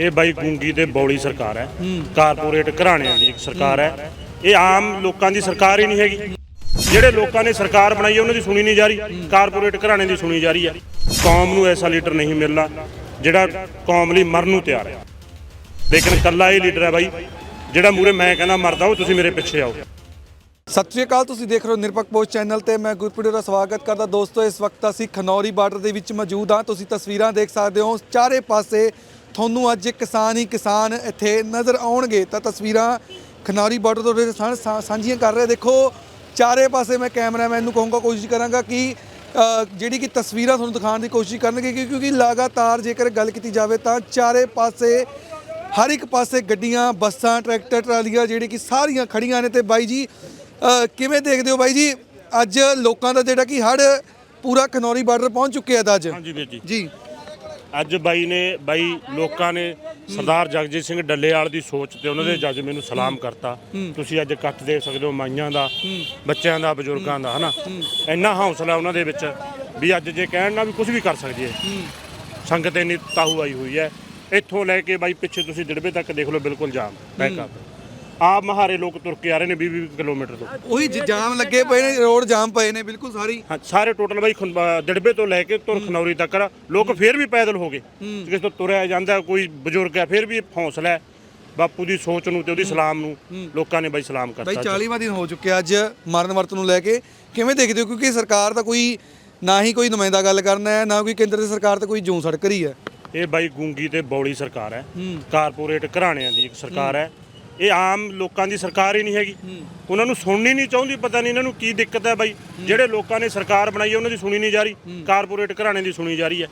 ਇਹ ਬਾਈ ਗੁੰਗੀ ਤੇ ਬੌਲੀ ਸਰਕਾਰ ਹੈ। ਕਾਰਪੋਰੇਟ ਘਰਾਣਿਆਂ ਦੀ ਸਰਕਾਰ ਹੈ। ਇਹ ਆਮ ਲੋਕਾਂ ਦੀ ਸਰਕਾਰ ਹੀ ਨਹੀਂ ਹੈਗੀ। ਜਿਹੜੇ ਲੋਕਾਂ ਨੇ ਸਰਕਾਰ ਬਣਾਈ ਹੈ, ਉਹਨਾਂ ਦੀ ਸੁਣੀ ਨਹੀਂ ਜਾ ਰਹੀ। ਕਾਰਪੋਰੇਟ ਘਰਾਣੇ ਦੀ ਸੁਣੀ ਜਾ ਰਹੀ ਹੈ। ਕੌਮ ਨੂੰ ਐਸਾ ਲੀਡਰ ਨਹੀਂ ਮਿਲਣਾ, ਜਿਹੜਾ ਕੌਮ ਲਈ ਮਰਨ ਨੂੰ ਤਿਆਰ ਹੈ। ਲੇਕਿਨ ਕੱਲਾ ਇਹ ਲੀਡਰ ਹੈ ਬਾਈ, ਜਿਹੜਾ ਮੂਰੇ ਮੈਂ ਕਹਿੰਦਾ ਮਰਦਾ, ਉਹ ਤੁਸੀਂ ਮੇਰੇ ਪਿੱਛੇ ਆਓ। ਸਤਿ ਸ਼੍ਰੀ ਅਕਾਲ, ਤੁਸੀਂ ਦੇਖ ਰਹੇ ਹੋ ਨਿਰਪੱਖ ਪੋਸਟ ਚੈਨਲ ਤੇ ਮੈਂ ਗੁਰਪ੍ਰੀਤ ਦਾ ਸਵਾਗਤ ਕਰਦਾ। ਦੋਸਤੋ, ਇਸ ਵਕਤ ਅਸੀਂ ਖਨੌਰੀ ਬਾਰਡਰ ਦੇ ਵਿੱਚ ਮੌਜੂਦ ਹਾਂ। ਤੁਸੀਂ ਤਸਵੀਰਾਂ ਦੇਖ ਸਕਦੇ ਹੋ। ਚਾਰੇ ਪਾਸੇ ਤੁਹਾਨੂੰ ਅੱਜ ਕਿਸਾਨ ਹੀ ਕਿਸਾਨ ਇੱਥੇ ਨਜ਼ਰ ਆਉਣਗੇ। ਤਾਂ ਤਸਵੀਰਾਂ ਖਨੌਰੀ ਬਾਰਡਰ ਤੋਂ ਸਾਂ- ਸਾਂਝੀਆਂ ਕਰ ਰਹੇ ਦੇਖੋ ਚਾਰੇ ਪਾਸੇ ਮੈਂ ਕੈਮਰਾਮੈਨ ਨੂੰ ਕਹੂੰਗਾ ਕੋਸ਼ਿਸ਼ ਕਰਾਂਗਾ ਕਿ ਜਿਹੜੀ ਕਿ ਤਸਵੀਰਾਂ ਤੁਹਾਨੂੰ ਦਿਖਾਉਣ ਦੀ ਕੋਸ਼ਿਸ਼ ਕਰਨਗੇ ਕਿਉਂਕਿ ਲਗਾਤਾਰ ਜੇਕਰ ਗੱਲ ਕੀਤੀ ਜਾਵੇ ਤਾਂ ਚਾਰੇ ਪਾਸੇ ਹਰ ਇੱਕ ਪਾਸੇ ਗੱਡੀਆਂ ਬੱਸਾਂ ਟਰੈਕਟਰ ਟਰਾਲੀਆਂ ਜਿਹੜੀ ਕਿ ਸਾਰੀਆਂ ਖੜੀਆਂ ਨੇ ਤੇ ਬਾਈ ਜੀ ਕਿਵੇਂ ਦੇਖਦੇ ਹੋ ਬਾਈ ਜੀ? ਅੱਜ ਲੋਕਾਂ ਦਾ ਜਿਹੜਾ ਕਿ ਹੜ ਪੂਰਾ ਖਨੌਰੀ ਬਾਰਡਰ ਪਹੁੰਚ ਚੁੱਕਿਆ ਹੈ ਅੱਜ। ਹਾਂਜੀ ਵੀਰ ਜੀ। ਜੀ। ਅੱਜ ਬਾਈ ਨੇ ਬਾਈ ਲੋਕਾਂ ਨੇ ਸਰਦਾਰ ਜਗਜੀਤ ਸਿੰਘ ਡੱਲੇਵਾਲ ਦੀ ਸੋਚ ਤੇ ਉਹਨਾਂ ਦੇ ਜਜ਼ਬੇ ਨੂੰ ਸਲਾਮ ਕਰਤਾ। ਤੁਸੀਂ ਅੱਜ ਇਕੱਠ ਦੇਖ ਸਕਦੇ ਹੋ ਮਾਈਆਂ ਦਾ ਬੱਚਿਆਂ ਦਾ ਬਜ਼ੁਰਗਾਂ ਦਾ ਹਨਾ? ਇੰਨਾ ਹੌਸਲਾ ਉਹਨਾਂ ਦੇ ਵਿੱਚ ਵੀ ਅੱਜ ਜੇ ਕਹਿਣ ਨਾ ਵੀ ਕੁਝ ਵੀ ਕਰ ਸਕਦੀ ਹੈ। ਸੰਗਤ ਇੰਨੀ ਤਾਹੂ ਆਈ ਹੋਈ ਹੈ। ਇੱਥੋਂ ਲੈ ਕੇ ਬਾਈ ਪਿੱਛੇ ਤੁਸੀਂ ਦਿੜਬੇ ਤੱਕ ਦੇਖ ਲਓ ਬਿਲਕੁਲ ਜਾਮ। ਬੈਕਅਪ। ਆਪ ਮਹਾਰੇ ਲੋਕ ਤੁਰ ਕੇ ਆ ਰਹੇ ਨੇ 20 20 ਕਿਲੋਮੀਟਰ ਤੋਂ। ਉਹੀ ਜ- ਜਾਮ ਲੱਗੇ ਪਏ ਨੇ ਰੋਡ ਜਾਮ ਪਏ ਨੇ ਬਿਲਕੁਲ ਸਾਰੀ। ਹਾਂ ਸਾਰੇ ਟੋਟਲ ਬਾਈ ਖੁੰ- ਅਹ ਦਿੜਬੇ ਤੋਂ ਲੈ ਕੇ ਤੁਰ ਖਨੌਰੀ ਤੱਕ ਲੋਕ ਫੇਰ ਵੀ ਪੈਦਲ ਹੋ ਗਏ। ਕਿਸੇ ਤੋਂ ਤੁਰਿਆ ਜਾਂਦਾ ਕੋਈ ਬਜ਼ੁਰਗ ਹੈ ਫੇਰ ਵੀ ਹੌਸਲਾ ਹੈ। ਬਾਪੂ ਦੀ ਸੋਚ ਨੂੰ ਤੇ ਉਹਦੀ ਸਲਾਮ ਨੂੰ ਲੋਕਾਂ ਨੇ ਬਾਈ ਸਲਾਮ ਬਾਈ ਕਰਤਾ 40ਵਾਂ ਦਿਨ ਹੋ ਚੁੱਕਿਆ ਅੱਜ ਮਰਨ ਵਰਤ ਨੂੰ ਲੈ ਕੇ। ਕਿਵੇਂ ਦੇਖਦੇ ਹੋ? ਕਿਉਂਕਿ ਸਰਕਾਰ ਤਾਂ ਕੋਈ ਨਾ ਹੀ ਕੋਈ ਨੁਮਾਇੰਦਾ ਗੱਲ ਕਰਨਾ ਹੈ ਨਾ ਕੋਈ ਕੇਂਦਰ ਦੀ ਸਰਕਾਰ ਤੇ ਕੋਈ ਜੂੰ ਸੜਕ ਰਹੀ ਹੈ। ਇਹ ਬਾਈ ਗੁੰਗੀ ਤੇ ਬੌਲੀ ਸਰਕਾਰ ਹੈ। ਕਾਰਪੋਰੇਟ ਘਰਾਣਿਆਂ ਦੀ ਇੱਕ ਸਰਕਾਰ ਹੈ। ਇਹ ਆਮ ਲੋਕਾਂ ਦੀ ਸਰਕਾਰ ਹੀ ਨਹੀਂ ਹੈਗੀ। ਉਹਨਾਂ ਨੂੰ ਸੁਣਨੀ ਨਹੀਂ ਚਾਹੁੰਦੀ ਪਤਾ ਨਹੀਂ ਇਹਨਾਂ ਨੂੰ ਕੀ ਦਿੱਕਤ ਹੈ ਬਾਈ। ਜਿਹੜੇ ਲੋਕਾਂ ਨੇ ਸਰਕਾਰ ਬਣਾਈ ਹੈ ਉਹਨਾਂ ਦੀ ਸੁਣੀ ਨਹੀਂ ਜਾ ਰਹੀ। ਕਾਰਪੋਰੇਟ ਘਰਾਣੇ ਦੀ ਸੁਣੀ ਜਾ ਰਹੀ ਹੈ।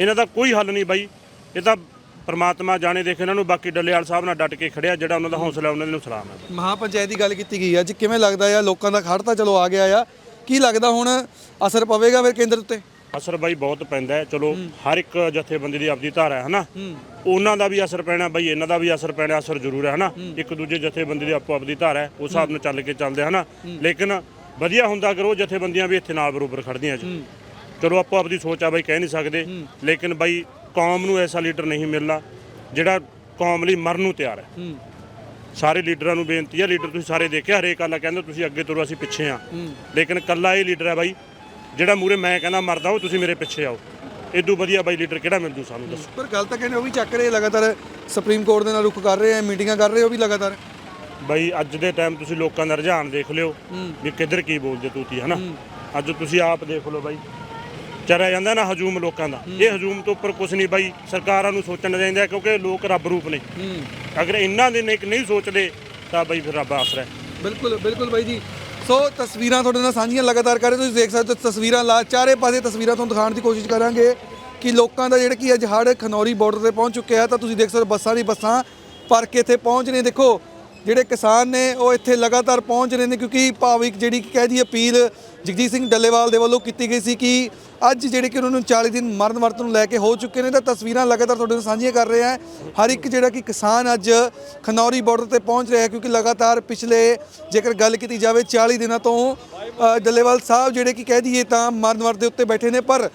ਇਹਨਾਂ ਦਾ ਕੋਈ ਹੱਲ ਨਹੀਂ ਬਾਈ। ਇਹ ਤਾਂ ਪ੍ਰਮਾਤਮਾ ਜਾਣੇ ਦੇਖ ਇਹਨਾਂ ਨੂੰ ਬਾਕੀ ਡੱਲੇਵਾਲ ਸਾਹਿਬ ਨਾਲ ਡਟ ਕੇ ਖੜਿਆ ਜਿਹੜਾ ਉਹਨਾਂ ਦਾ ਹੌਸਲਾ ਉਹਨਾਂ ਨੂੰ ਸਲਾਮ ਹੈ। ਮਹਾਪੰਚਾਇਤ ਦੀ ਗੱਲ ਕੀਤੀ ਗਈ ਅੱਜ ਕਿਵੇਂ ਲੱਗਦਾ ਆ? ਲੋਕਾਂ ਦਾ ਖੜ ਤਾਂ ਚਲੋ ਆ ਗਿਆ ਆ। ਕੀ ਲੱਗਦਾ ਹੁਣ ਅਸਰ ਪਵੇਗਾ ਫਿਰ ਕੇਂਦਰ ਉੱਤੇ? ਅਸਰ ਬਾਈ ਬਹੁਤ ਪੈਂਦਾ ਹੈ। ਚਲੋ ਹਰ ਇੱਕ ਜਥੇਬੰਦੀ ਦੀ ਆਪਦੀ ਧਾਰਾ ਹੈ ਹਨਾ? ਉਹਨਾਂ ਦਾ ਵੀ ਅਸਰ ਪੈਣਾ ਬਾਈ ਇਹਨਾਂ ਦਾ ਵੀ ਅਸਰ ਪੈਣਾ ਅਸਰ ਜ਼ਰੂਰ ਹੈ ਹਨਾ? ਇੱਕ ਦੂਜੇ ਜਥੇਬੰਦੀ ਦੀ ਆਪੋ ਆਪਦੀ ਧਾਰਾ ਹੈ ਉਸ ਹਿਸਾਬ ਨਾਲ ਚੱਲ ਕੇ ਚੱਲਦੇ ਹਨਾ? ਲੇਕਿਨ ਵਧੀਆ ਹੁੰਦਾ ਉਹ ਜਥੇਬੰਦੀਆਂ ਵੀ ਇੱਥੇ ਨਾਲ ਬਰੋਬਰ ਖੜਦੀਆਂ ਜੀ ਚਲੋ ਆਪੋ ਆਪਦੀ ਸੋਚ ਆ ਬਾਈ ਕਹਿ ਨਹੀਂ ਸਕਦੇ। ਲੇਕਿਨ ਬਾਈ ਕੌਮ ਨੂੰ ਐਸਾ ਲੀਡਰ ਨਹੀਂ ਮਿਲਣਾ ਜਿਹੜਾ ਕੌਮ ਲਈ ਮਰਨ ਨੂੰ ਤਿਆਰ ਹੈ। ਸਾਰੇ ਲੀਡਰਾਂ ਨੂੰ ਬੇਨਤੀ ਹੈ ਲੀਡਰ ਤੁਸੀਂ ਸਾਰੇ ਦੇਖਿਆ ਹਰੇਕ ਆਲਾ ਕਹਿੰਦਾ ਤੁਸੀਂ ਅੱਗੇ ਤੁਰੋ ਅਸੀਂ ਪਿੱਛੇ ਆ ਲੇਕਿਨ ਕੱਲਾ ਇਹ ਲੀਡਰ ਹੈ ਬਾਈ ਜਿਹੜਾ ਮੂਰੇ ਮੈਂ ਕਹਿੰਦਾ ਮਰਦਾ ਉਹ ਤੁਸੀਂ ਮੇਰੇ ਪਿੱਛੇ ਆਓ। ਇਦੋਂ ਵਧੀਆ ਬਾਈ ਲੀਡਰ ਕਿਹੜਾ ਮਿਲ ਜੂ ਸਾਨੂੰ ਦੱਸੋ। ਪਰ ਗੱਲ ਤਾਂ ਕਹਿੰਦੇ ਉਹ ਵੀ ਚੱਕ ਰਹੇ ਲਗਾਤਾਰ ਸੁਪਰੀਮ ਕੋਰਟ ਦੇ ਨਾਲ ਰੁਖ ਕਰ ਰਹੇ ਆ ਮੀਟਿੰਗਾਂ ਕਰ ਰਹੇ ਉਹ ਵੀ ਲਗਾਤਾਰ। ਬਾਈ ਅੱਜ ਦੇ ਟਾਈਮ ਤੁਸੀਂ ਲੋਕਾਂ ਦਾ ਰੁਝਾਨ ਦੇਖ ਲਿਓ ਵੀ ਕਿੱਧਰ ਕੀ ਬੋਲਦੇ ਤੂਤੀ ਹਨਾ? ਅੱਜ ਤੁਸੀਂ ਆਪ ਦੇਖ ਲਓ ਬਾਈ। ਚਰਿਆ ਜਾਂਦਾ ਨਾ ਹਜੂਮ ਲੋਕਾਂ ਦਾ। ਇਹ ਹਜੂਮ ਤੋਂ ਉੱਪਰ ਕੁਝ ਨਹੀਂ ਬਾਈ ਸਰਕਾਰਾਂ ਨੂੰ ਸੋਚਣਾ ਚਾਹੀਦਾ ਕਿਉਂਕਿ ਲੋਕ ਰੱਬ ਰੂਪ ਨੇ। ਅਗਰ ਇਹਨਾਂ ਦੇ ਨੇ ਨਹੀਂ ਸੋਚਦੇ ਤਾਂ ਬਾਈ ਫਿਰ ਰੱਬ ਆਸਰਾ ਹੈ। ਬਿਲਕੁਲ ਬਿਲਕੁਲ ਬਾਈ ਜੀ। ਸੋ ਤਸਵੀਰਾਂ ਤੁਹਾਡੇ ਨਾਲ ਸਾਂਝੀਆਂ ਲਗਾਤਾਰ ਕਰ ਰਹੇ ਤੁਸੀਂ ਦੇਖ ਸਕਦੇ ਹੋ ਤਸਵੀਰਾਂ ਲਾ ਚਾਰੇ ਪਾਸੇ ਤਸਵੀਰਾਂ ਤੁਹਾਨੂੰ ਦਿਖਾਉਣ ਦੀ ਕੋਸ਼ਿਸ਼ ਕਰਾਂਗੇ ਕਿ ਲੋਕਾਂ ਦਾ ਜਿਹੜਾ ਕਿ ਅੱਜ ਹੜ ਖਨੌਰੀ ਬਾਰਡਰ ਤੇ ਪਹੁੰਚ ਚੁੱਕਿਆ ਤਾਂ ਤੁਸੀਂ ਦੇਖ ਸਕਦੇ ਹੋ ਬੱਸਾਂ ਦੀ ਬੱਸਾਂ ਭਰ ਕੇ ਇੱਥੇ ਪਹੁੰਚ ਰਹੇ ਦੇਖੋ, ਜਿਹੜੇ ਕਿਸਾਨ ਨੇ ਉਹ ਇੱਥੇ ਲਗਾਤਾਰ ਪਹੁੰਚ ਰਹੇ ਨੇ ਕਿਉਂਕਿ ਭਾਵਿਕ ਜਿਹੜੀ ਕਹਿ ਦੀ ਅਪੀਲ ਜਗਜੀਤ ਸਿੰਘ ਡੱਲੇਵਾਲ ਦੇ ਵੱਲੋਂ ਕੀਤੀ ਗਈ ਸੀ ਕਿ ਅੱਜ ਜਿਹੜੇ ਕਿ ਉਹਨਾਂ ਨੂੰ 40 ਦਿਨ ਮਰਨ ਵਰਤ ਨੂੰ ਲੈ ਕੇ ਹੋ ਚੁੱਕੇ ਨੇ, ਤਾਂ ਤਸਵੀਰਾਂ ਲਗਾਤਾਰ ਤੁਹਾਡੇ ਨਾਲ ਸਾਂਝੀਆਂ ਕਰ ਰਹੇ ਹਾਂ। ਹਰ ਇੱਕ ਜਿਹੜਾ ਕਿ ਕਿਸਾਨ ਅੱਜ ਖਨੌਰੀ ਬਾਰਡਰ ਤੇ ਪਹੁੰਚ ਰਿਹਾ ਕਿਉਂਕਿ ਲਗਾਤਾਰ ਪਿਛਲੇ ਜੇਕਰ ਗੱਲ ਕੀਤੀ ਜਾਵੇ 40 ਦਿਨਾਂ ਤੋਂ ਡੱਲੇਵਾਲ ਸਾਹਿਬ ਜਿਹੜੇ ਕਿ ਕਹਿ ਦਈਏ ਤਾਂ ਮਰਨ ਵਰਤ ਦੇ ਉੱਤੇ ਬੈਠੇ ਨੇ, ਪਰ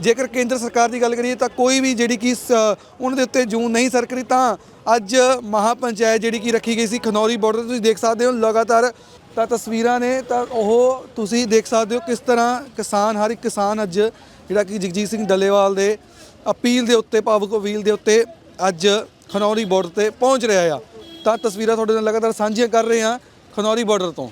ਜੇਕਰ ਕੇਂਦਰ ਸਰਕਾਰ ਦੀ ਗੱਲ ਕਰੀਏ ਤਾਂ ਕੋਈ ਵੀ ਜਿਹੜੀ ਕਿ ਸ- ਉਹਨਾਂ ਦੇ ਉੱਤੇ ਜੂਨ ਨਹੀਂ ਸਰਕਰੀ ਤਾਂ ਅੱਜ ਮਹਾਪੰਚਾਇਤ ਜਿਹੜੀ ਕਿ ਰੱਖੀ ਗਈ ਸੀ ਖਨੌਰੀ ਬਾਰਡਰ ਤੁਸੀਂ ਦੇਖ ਸਕਦੇ ਹੋ ਲਗਾਤਾਰ ਤਾਂ ਤਸਵੀਰਾਂ ਨੇ, ਤਾਂ ਉਹ ਤੁਸੀਂ ਦੇਖ ਸਕਦੇ ਹੋ ਕਿਸ ਤਰ੍ਹਾਂ ਕਿਸਾਨ, ਹਰ ਇੱਕ ਕਿਸਾਨ ਅੱਜ ਜਿਹੜਾ ਕਿ ਜਗਜੀਤ ਸਿੰਘ ਡੱਲੇਵਾਲ ਦੇ ਅਪੀਲ ਦੇ ਉੱਤੇ, ਭਾਵੁਕ ਅਪੀਲ ਦੇ ਉੱਤੇ ਅੱਜ ਖਨੌਰੀ ਬਾਰਡਰ ਤੇ ਪਹੁੰਚ ਰਿਹਾ ਆ। ਤਾਂ ਤਸਵੀਰਾਂ ਤੁਹਾਡੇ ਨਾਲ ਲਗਾਤਾਰ ਸਾਂਝੀਆਂ ਕਰ ਰਹੇ ਹਾਂ ਖਨੌਰੀ ਬਾਰਡਰ ਤੋਂ।